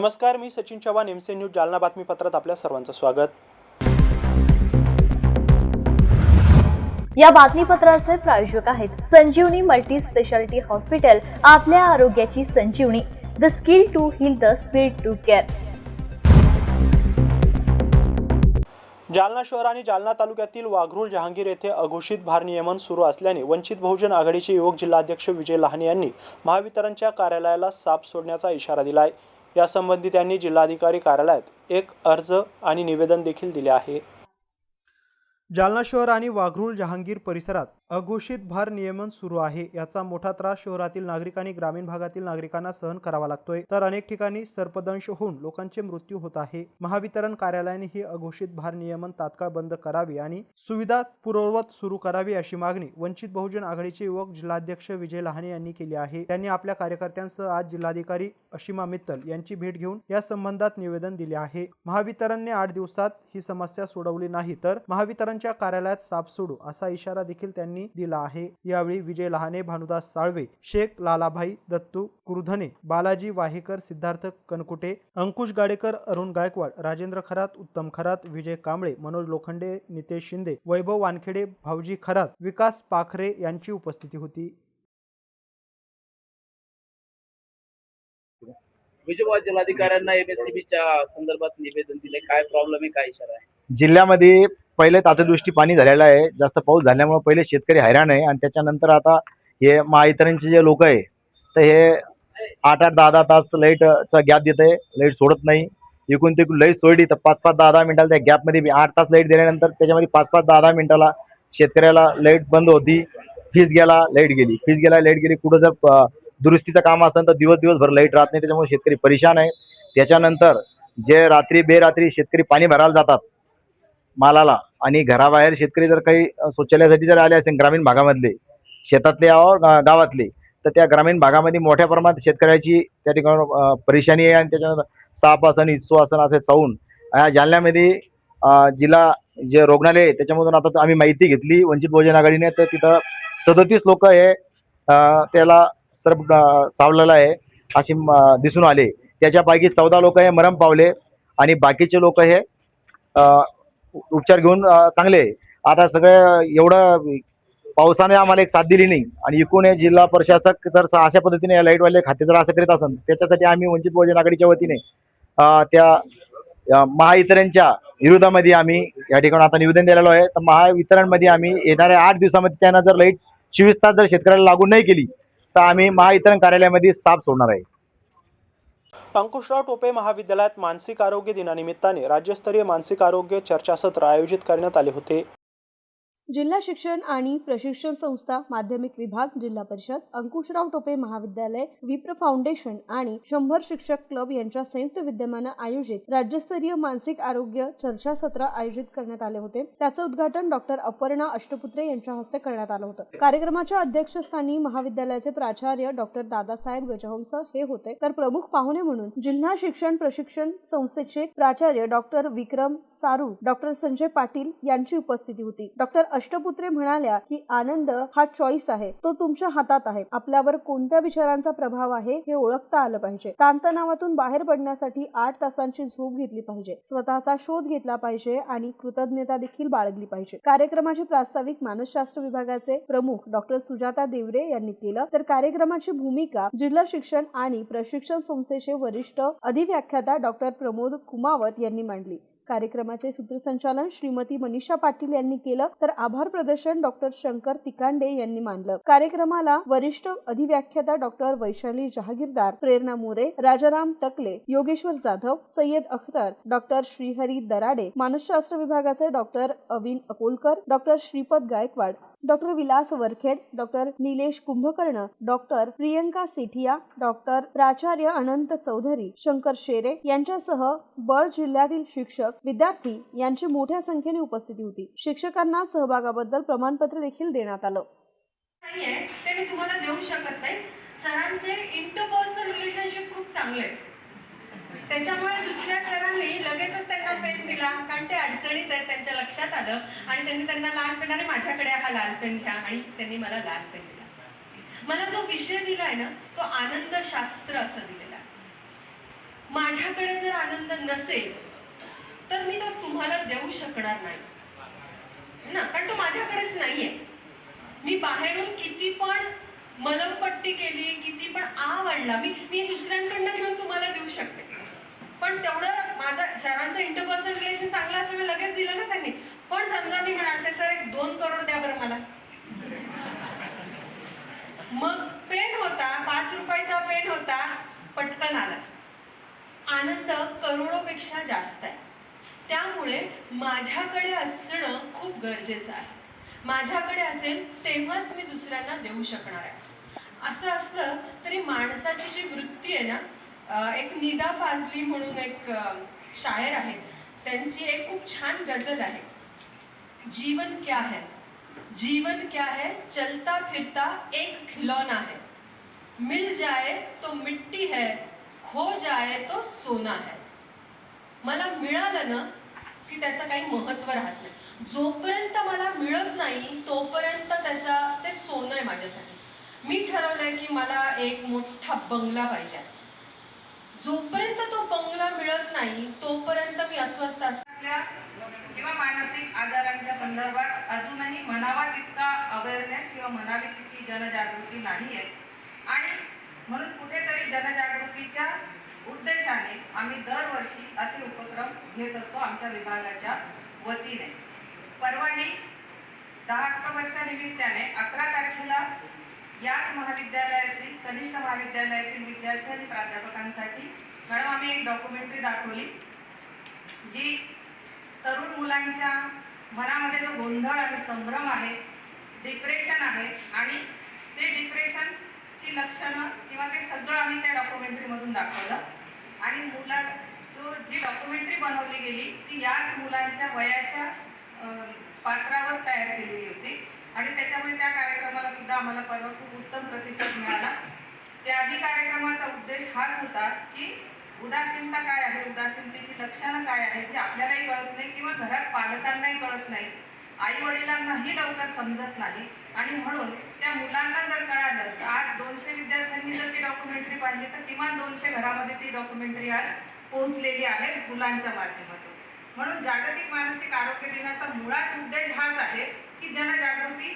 नमस्कार मी Sachin Chavan MC news Jalna बातमीपत्रात आपल्या सर्वांचं स्वागत. या बातमीपत्राचे प्रायोजक आहेत संजीवनी मल्टी स्पेशालिटी हॉस्पिटल आपल्या आरोग्याची Sanjivani. The skill to heal the speed to care Jalna शहर आणि जालना तालुक्यातील वाघरूळ जहांगीर येथे अघोषित भारनियमन सुरू असल्याने वंचित बहुजन आघाडीचे युवक जिल्हाध्यक्ष विजय लहाने यांनी महावितरणच्या कार्यालयाला साप सोडण्याचा इशारा दिला आहे यासंबंधी त्यांनी जिल्हाधिकारी कार्यालयात एक अर्ज आणि निवेदन देखील दिले आहे. जालना शहर आणि वाघरूळ जहांगीर परिसरात अघोषित भार नियमन सुरू आहे. याचा मोठा त्रास शहरातील नागरिक आणि ग्रामीण भागातील नागरिकांना सहन करावा लागतोय. तर अनेक ठिकाणी सर्पदंश होऊन लोकांचे मृत्यू होत आहे. महावितरण कार्यालयाने ही अघोषित भार नियमन तात्काळ बंद करावी आणि सुविधा पूर्ववत सुरू करावी अशी मागणी वंचित बहुजन आघाडीचे युवक जिल्हाध्यक्ष विजय लहाने यांनी केली आहे. त्यांनी आपल्या कार्यकर्त्यांसह आज जिल्हाधिकारी अशिमा मित्तल यांची भेट घेऊन या संबंधात निवेदन दिले आहे. महावितरणने आठ दिवसात ही समस्या सोडवली नाही तर महावितरणच्या कार्यालयात साप सोडू असा इशारा देखील त्यांनी दिला आहे. यावेळी विजय लहाने भानुदास साळवे शेख लालाभाई दत्तू कुरधने बालाजी वाहेकर सिद्धार्थ कनकुटे अंकुश गाडेकर अरुण गायकवाड राजेंद्र खरात उत्तम खरात विजय कांबळे मनोज लोखंडे नितेश शिंदे वैभव वानखेडे भाऊजी खरात विकास पाखरे यांची उपस्थिती होती. विजयवाడ जिल्हाधिकाऱ्यांना एमएससीबीच्या संदर्भात निवेदन दिले. काय प्रॉब्लेम आहे? काय इशारा आहे? जिल्ह्यामध्ये पहिले तातदृष्टी पाणी झालेलं आहे. जास्त पाऊस झाल्यामुळे पहिले शेतकरी हैराण आहे आणि त्याच्यानंतर आता हे महावितरणचे जे लोक आहे तर हे आठ आठ दहा दहा तास लाईटचा गॅप देत आहे लाइट सोडत नाही. एकूण ते लाइट सोडली तर पाच पाच दहा दहा मिनिटाला त्या गॅपमध्ये आठ तास लाइट दिल्यानंतर त्याच्यामध्ये पाच पाच दहा दहा मिनिटाला शेतकऱ्याला लाइट बंद होती. फीज गेला लाइट गेली. फीज गेला लाइट गेली. कुठं जर दुरुस्तीचं काम असेल तर दिवस दिवसभर लाइट राहत नाही. त्याच्यामुळे शेतकरी परेशान आहे. त्याच्यानंतर जे रात्री बेरात्री शेतकरी पाणी भरायला जातात मालाला आणि घराबाहेर शेतकरी जर काही शौचालयासाठी जर आले असेल ग्रामीण भागामधले शेतातले और गावातले तर त्या ग्रामीण भागामध्ये मोठ्या प्रमाणात शेतकऱ्याची त्या ठिकाणी परेशानी आहे आणि त्याच्यानंतर साप असन इच्चो असन असे चावून या जालन्यामध्ये जिल्हा जे रुग्णालय आहे त्याच्यामधून आता आम्ही माहिती घेतली वंचित बहुजन आघाडीने तर तिथं सदतीस लोक हे त्याला सर्व चावलेला आहे अशी म, दिसून आले. त्याच्यापैकी चौदा लोक हे मरण पावले आणि बाकीचे लोक हे उपचार घेऊन चांगले आहे. आता सगळं एवढं पावसाने आम्हाला एक साथ दिली नाही. आणि एकूण हे जिल्हा प्रशासक जर अशा पद्धतीने लाईटवाले खाते जर असं करीत असेल त्याच्यासाठी आम्ही वंचित बहुजन आघाडीच्या वतीने त्या महावितरणच्या विरोधामध्ये आम्ही या ठिकाणी आता निवेदन दिलेलो आहे. तर महावितरणमध्ये आम्ही येणाऱ्या आठ दिवसामध्ये त्यांना जर लाइट चोवीस तास जर शेतकऱ्याला लागू नाही केली तर आम्ही महावितरण कार्यालयामध्ये साप सोडणार आहे. अंकुशराव टोपे महाविद्यालयात मानसिक आरोग्य दिनानिमित्ताने राज्यस्तरीय मानसिक आरोग्य चर्चासत्र आयोजित करण्यात आले होते. जिल्हा शिक्षण आणि प्रशिक्षण संस्था माध्यमिक विभाग जिल्हा परिषद अंकुशराव टोपे महाविद्यालय विप्र फाउंडेशन आणि शंभर शिक्षक क्लब यांच्या संयुक्त विद्यमानं आयोजित राज्यस्तरीय मानसिक आरोग्य चर्चासत्र आयोजित करण्यात आले होते. त्याचं उद्घाटन डॉक्टर अपर्णा अष्टपुत्रे यांच्या हस्ते करण्यात आलं होतं. कार्यक्रमाच्या अध्यक्षस्थानी महाविद्यालयाचे प्राचार्य डॉक्टर दादासाहेब गजहंस हे होते. तर प्रमुख पाहुणे म्हणून जिल्हा शिक्षण प्रशिक्षण संस्थेचे प्राचार्य डॉक्टर विक्रम सारू डॉक्टर संजय पाटील यांची उपस्थिती होती. डॉक्टर अष्टपुत्रे म्हणाल्या की आनंद हा चॉईस आहे. तो तुमच्या हातात आहे. आपल्यावर कोणत्या विचारांचा प्रभाव आहे हे ओळखता आलं पाहिजे. ताणतणावातून बाहेर पडण्यासाठी आठ तासांची झोप घेतली पाहिजे. स्वतःचा शोध घेतला पाहिजे आणि कृतज्ञता देखील बाळगली पाहिजे. कार्यक्रमाचे प्रास्ताविक मानसशास्त्र विभागाचे प्रमुख डॉक्टर सुजाता देवरे यांनी केलं. तर कार्यक्रमाची भूमिका जिल्हा शिक्षण आणि प्रशिक्षण संस्थेचे वरिष्ठ अधिव्याख्याता डॉक्टर प्रमोद कुमावत यांनी मांडली. कार्यक्रमाचे सूत्रसंचालन श्रीमती मनीषा पाटील यांनी केलं तर आभार प्रदर्शन डॉक्टर शंकर तिकांडे यांनी मानलं. कार्यक्रमाला वरिष्ठ अधिव्याख्याता डॉक्टर वैशाली जहागीरदार प्रेरणा मोरे राजाराम टकले योगेश्वर जाधव सय्यद अख्तर डॉक्टर श्रीहरी दराडे मानसशास्त्र विभागाचे doctor Avin Akolkar doctor Shripad Gaikwad doctor Vilas Varkhede doctor Nilesh Kumbhakarna doctor Priyanka Sethiya doctor प्राचार्य अनंत चौधरी शंकर शेरे यांच्यासह बळ जिल्ह्यातील शिक्षक विद्यार्थी यांची मोठ्या संख्येने उपस्थिती होती. शिक्षकांना सहभागाबद्दल प्रमाणपत्र देखील देण्यात आलं. नाही आहे ते मी तुम्हाला देऊ शकत नाही. सरांचे इंटरपर्सनल रिलेशनशिप खूप चांगले आहे त्याच्यामुळे दुसऱ्या सरांनी लगेचच त्यांना पेन दिला कारण ते अडचणीत आहेत त्यांच्या लक्षात आलं. आणि त्यांनी त्यांना लाल पेन आणि माझ्याकडे हा लाल पेन घ्या आणि त्यांनी मला लाल पेन दिला. मला जो विषय दिलाय ना तो आनंद शास्त्र असं दिलेला आहे. माझ्याकडे जर आनंद नसेल तर मी तो तुम्हाला देऊ शकणार नाही. ना कारण तो माझ्याकडेच नाहीये. मी बाहेरून किती पण मलमपट्टी केली किती पण आवडला मी मी दुसऱ्यांकडनं घेऊन तुम्हाला देऊ शकते. पण तेवढं माझं सरांचं इंटरपर्सनल रिलेशन चांगलं असल्यामुळे लगेच दिलं ना त्यांनी. पण समजा मी ते सर एक दोन करोड द्या बरं मला. मग पेन होता पाच रुपयाचा पेन होता पटकन आला. आनंद करोडोपेक्षा जास्त आहे. त्यामुळे माझ्याकडे असणं खूप गरजेचं आहे. माझ्याकडे असेल तेव्हाच मी दुसऱ्यांना देऊ शकणार आहे. असं असलं तरी माणसाची जी वृत्ती आहे ना एक निदा फाजली म्हणून एक शायर आहे. त्यांची एक खूप छान गझल आहे. जीवन क्या है? जीवन क्या है? चलता फिरता एक खिलौना है. मिल जाए तो मिट्टी है खो जाए तो सोना है. मला मिळालं ना की त्याचं काही महत्त्व राहत नाही. जोपर्यंत मला मिळत नाही तोपर्यंत त्याचा ते सोनं आहे माझ्यासाठी. मी ठरवलंय की मला एक मोठा बंगला पाहिजे जोपर्यंत तो बंगला मिळत नाही तोपर्यंत मी अस्वस्थ असल्या किंवा मानसिक आजारांच्या संदर्भात अजूनही म्हणावा तितका अवेअरनेस किंवा म्हणावी तितकी जनजागृती नाही आहे. आणि म्हणून कुठेतरी जनजागृतीच्या उद्देशाने आम्ही दरवर्षी असे उपक्रम घेत असतो आमच्या विभागाच्या वतीने. परवाही दहा ऑक्टोबरच्या निमित्ताने अकरा तारखेला याच महाविद्यालयातील कनिष्ठ महाविद्यालयातील विद्यार्थी आणि प्राध्यापकांसाठी मॅडम आम्ही एक डॉक्युमेंटरी दाखवली जी तरुण मुलांच्या मनामध्ये जो गोंधळ आणि संभ्रम आहे डिप्रेशन आहे आणि ते डिप्रेशनची लक्षणं किंवा ते सगळं आम्ही त्या डॉक्युमेंटरीमधून दाखवलं. आणि मुला जो जी डॉक्युमेंटरी बनवली गेली ती याच मुलांच्या वयाच्या पात्रावर तयार केलेली होती. आणि त्याच्यामुळे त्या कार्यक्रमाला सुद्धा आम्हाला परवा खूप उत्तम प्रतिसाद मिळाला. त्याआधी कार्यक्रमाचा उद्देश हाच होता की उदासीनता काय आहे? उदासीनतेची लक्षणं काय आहे जी आपल्यालाही कळत नाही किंवा घरात पालकांनाही कळत नाही. आई वडिलांनाही लवकर समजत नाही. आणि म्हणून त्या मुलांना जर कळालं तर आज दोनशे विद्यार्थ्यांनी जर ती डॉक्युमेंटरी पाहिली तर किमान दोनशे घरामध्ये ती डॉक्युमेंटरी आज पोहोचलेली आहे मुलांच्या माध्यमातून. म्हणून जागतिक मानसिक आरोग्य दिनाचा मुळात उद्देश हाच आहे की जनजागृती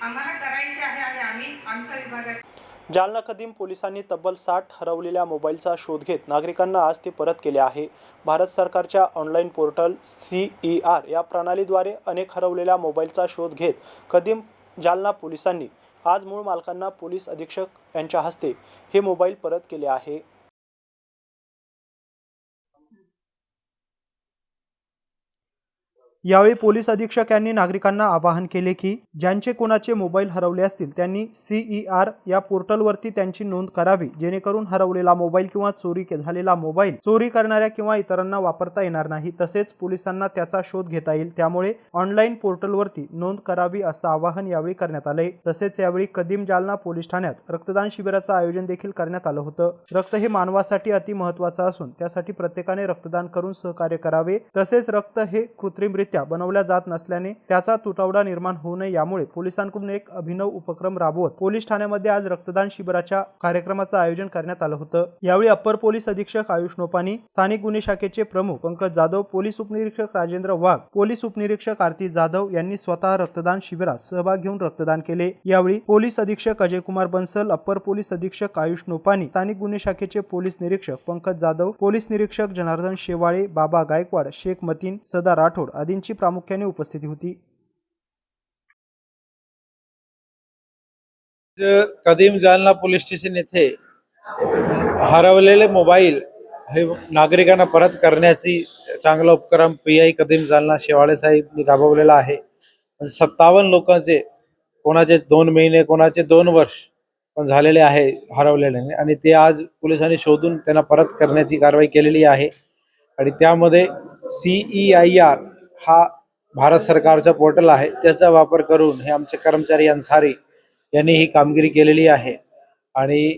आम्हाला करायची आहे आणि आम्ही आमच्या विभागात जालना कदीम पोलिसांनी तब्बल साठ हरवलेल्या मोबाईलचा शोध घेत नागरिकांना आज ते परत केले आहे. भारत सरकारच्या online portal C E R या प्रणालीद्वारे अनेक हरवलेल्या मोबाईलचा शोध घेत कदीम जालना पोलिसांनी आज मूळ मालकांना पोलीस अधीक्षक यांच्या हस्ते हे मोबाईल परत केले आहे. यावेळी पोलीस अधीक्षक यांनी नागरिकांना आवाहन केले की ज्यांचे कोणाचे मोबाईल हरवले असतील त्यांनी सीई आर या पोर्टलवरती त्यांची नोंद करावी जेणेकरून हरवलेला मोबाईल किंवा चोरी के- झालेला मोबाईल चोरी करणाऱ्या किंवा इतरांना वापरता येणार नाही. तसेच पोलिसांना त्याचा शोध घेता येईल. त्यामुळे ऑनलाईन पोर्टलवरती नोंद करावी असं आवाहन यावेळी करण्यात आले. तसेच यावेळी कदीम जालना पोलीस ठाण्यात रक्तदान शिबिराचं आयोजन देखील करण्यात आलं होतं. रक्त हे मानवासाठी अति महत्वाचं असून त्यासाठी प्रत्येकाने रक्तदान करून सहकार्य करावे. तसेच रक्त हे कृत्रिमरित्या बनवल्या जात नसल्याने त्याचा तुटवडा निर्माण होऊ नये यामुळे पोलिसांकडून एक अभिनव उपक्रम राबवत पोलीस ठाण्यामध्ये आज रक्तदान शिबिराच्या कार्यक्रमाचं आयोजन करण्यात आलं होतं. यावेळी अप्पर पोलीस अधीक्षक आयुष नोपानी स्थानिक गुन्हे शाखेचे प्रमुख पंकज जाधव पोलीस उपनिरीक्षक राजेंद्र वाघ पोलीस उपनिरीक्षक आरती जाधव यांनी स्वतः रक्तदान शिबिरात सहभाग घेऊन रक्तदान केले. यावेळी पोलीस अधीक्षक अजय कुमार बन्सल अप्पर पोलीस अधीक्षक आयुष नोपानी स्थानिक गुन्हे शाखेचे पोलीस निरीक्षक पंकज जाधव पोलीस निरीक्षक जनार्दन शेवाळे बाबा गायकवाड शेख मतीन सदा राठोड आदी यांची प्रामुख्याने उपस्थिती होती. कदीम जालना पोलीस स्टेशन येथे हरवलेले मोबाईल हे नागरिकांना परत करण्याची चांगला उपक्रम पी आय कदीम जालना शेवाळे साहेब राबवलेला आहे. सत्तावन्न लोकांचे कोणाचे दोन महिने कोणाचे दोन वर्ष पण झालेले आहे हरवलेले आणि ते आज पोलिसांनी शोधून त्यांना परत करण्याची कारवाई केलेली आहे. आणि त्यामध्ये सीई आय आर हा भारत सरकारचा पोर्टल आहे. त्याचा वापर करून हे आमचे कर्मचारी अन्सारी यांनी ही कामगिरी केलेली आहे. आणि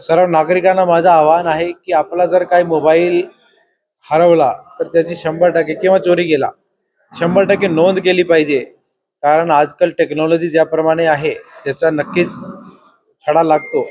सर्व नागरिकांना माझं आवाहन आहे की आपला जर काही मोबाईल हरवला तर त्याची शंभर टक्के किंवा चोरी गेला शंभर टक्के नोंद केली पाहिजे. कारण आजकाल टेक्नॉलॉजी ज्याप्रमाणे आहे त्याचा नक्कीच छडा लागतो.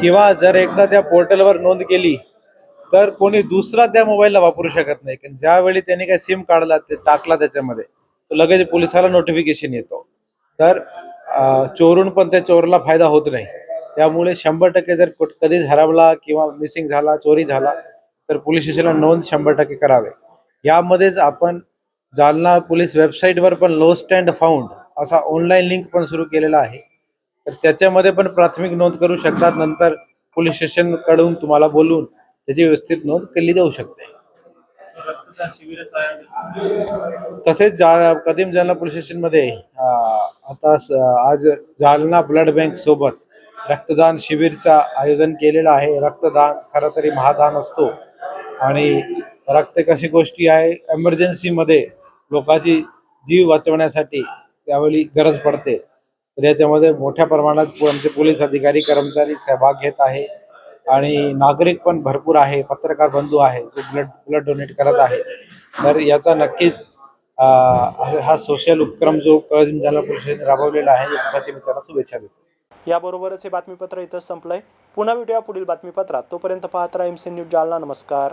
किंवा जर एकदा त्या पोर्टलवर नोंद केली तर कोणी दुसरा त्या मोबाईलला वापरू शकत नाही. कारण ज्यावेळी त्यांनी काय सिम काढला ते टाकला त्याच्यामध्ये तर लगेच पोलिसाला नोटिफिकेशन येतो. तर चोरून पण त्या चोरला फायदा होत नाही. त्यामुळे शंभर टक्के जर कुठ- कधीच हरवला किंवा मिसिंग झाला चोरी झाला तर पोलीस स्टेशनला नोंद शंभर टक्के करावे. यामध्येच आपण जालना पोलीस वेबसाईटवर पण लोस्ट अँड फाउंड असा ऑनलाईन लिंक पण सुरू केलेला आहे. तर त्याच्यामध्ये पण प्राथमिक नोंद करू शकतात. नंतर पोलीस स्टेशनकडून तुम्हाला बोलून त्याची व्यवस्थित नोंद केली जाऊ शकते. तसेच जा कदीम जालना पोलीस स्टेशनमध्ये आता आज जालना ब्लड बँक सोबत रक्तदान शिबिरचा आयोजन केलेलं आहे. रक्तदान खरं तरी महादान असतो. आणि रक्त कशी गोष्टी आहे एमर्जन्सीमध्ये लोकांची जीव वाचवण्यासाठी त्यावेळी गरज पडते. तर याच्यामध्ये मोठ्या प्रमाणात आमचे पोलीस अधिकारी कर्मचारी सहभाग घेत आहे. आणि नागरिक पण भरपूर आहे पत्रकार बंधू आहे जो ब्लड ब्लड डोनेट करत आहे. तर याचा नक्कीच हा सोशल उपक्रम जो कळीम जालना राबवलेला आहे याच्यासाठी मी त्याला शुभेच्छा देतो. याबरोबरच हे बातमीपत्र इथंच संपलंय. पुन्हा भेटूया पुढील बातमीपत्रात. तोपर्यंत पाहत राहा एमसी न्यूज जालना. नमस्कार.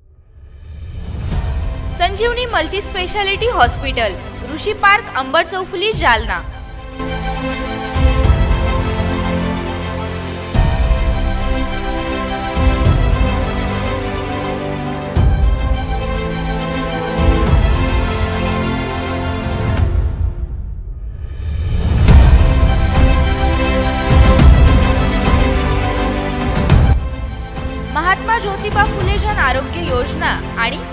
Sanjivani multi speciality hospital Rishi park Ambar Chaufuli Jalna. Mahatma Jyotiba Phule Jan Arogya Yojana आणि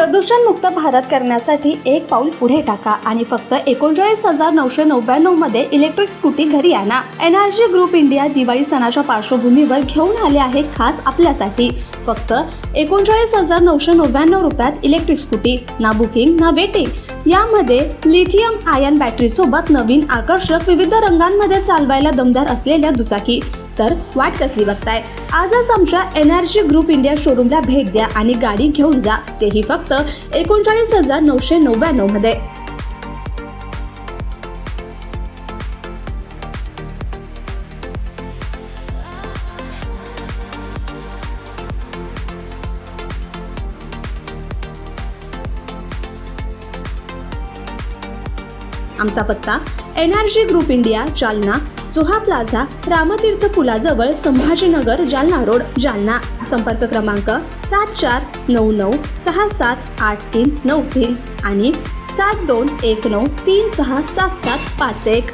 प्रदूषण मुक्त भारत करण्यासाठी एक पाऊल पुढे टाका आणि फक्त एकोणचाळीस हजार नऊशे नव्याण्णवमध्ये इलेक्ट्रिक स्कूटी घरी आणा. एनआरजी ग्रुप इंडिया दिवाळी सणाच्या पार्श्वभूमीवर घेऊन आले आहे खास आपल्यासाठी. फक्त एकोणचाळीस हजार नऊशे नव्याण्णव रुपयात इलेक्ट्रिक स्कूटी ना बुकिंग ना वेटिंग यामध्ये लिथियम आयन बॅटरी सोबत नवीन आकर्षक विविध रंगांमध्ये चालवायला दमदार असलेल्या दुचाकी तर वाट कसली बघताय? आजच आमच्या एनआरजी ग्रुप इंडिया शोरूमला भेट द्या आणि गाडी घेऊन जा. तेही फक्त एकोणचाळीस हजार नऊशे नव्याण्णवमध्ये. आमचा पत्ता NRG group India Jalna Joha plaza Ramtirth पुलाजवळ Sambhajinagar Jalna road Jalna. संपर्क क्रमांक सात चार नऊ नऊ सहा सात आठ तीन नऊ तीन आणि सात दोन एक नऊ तीन सहा सात सात पाच एक.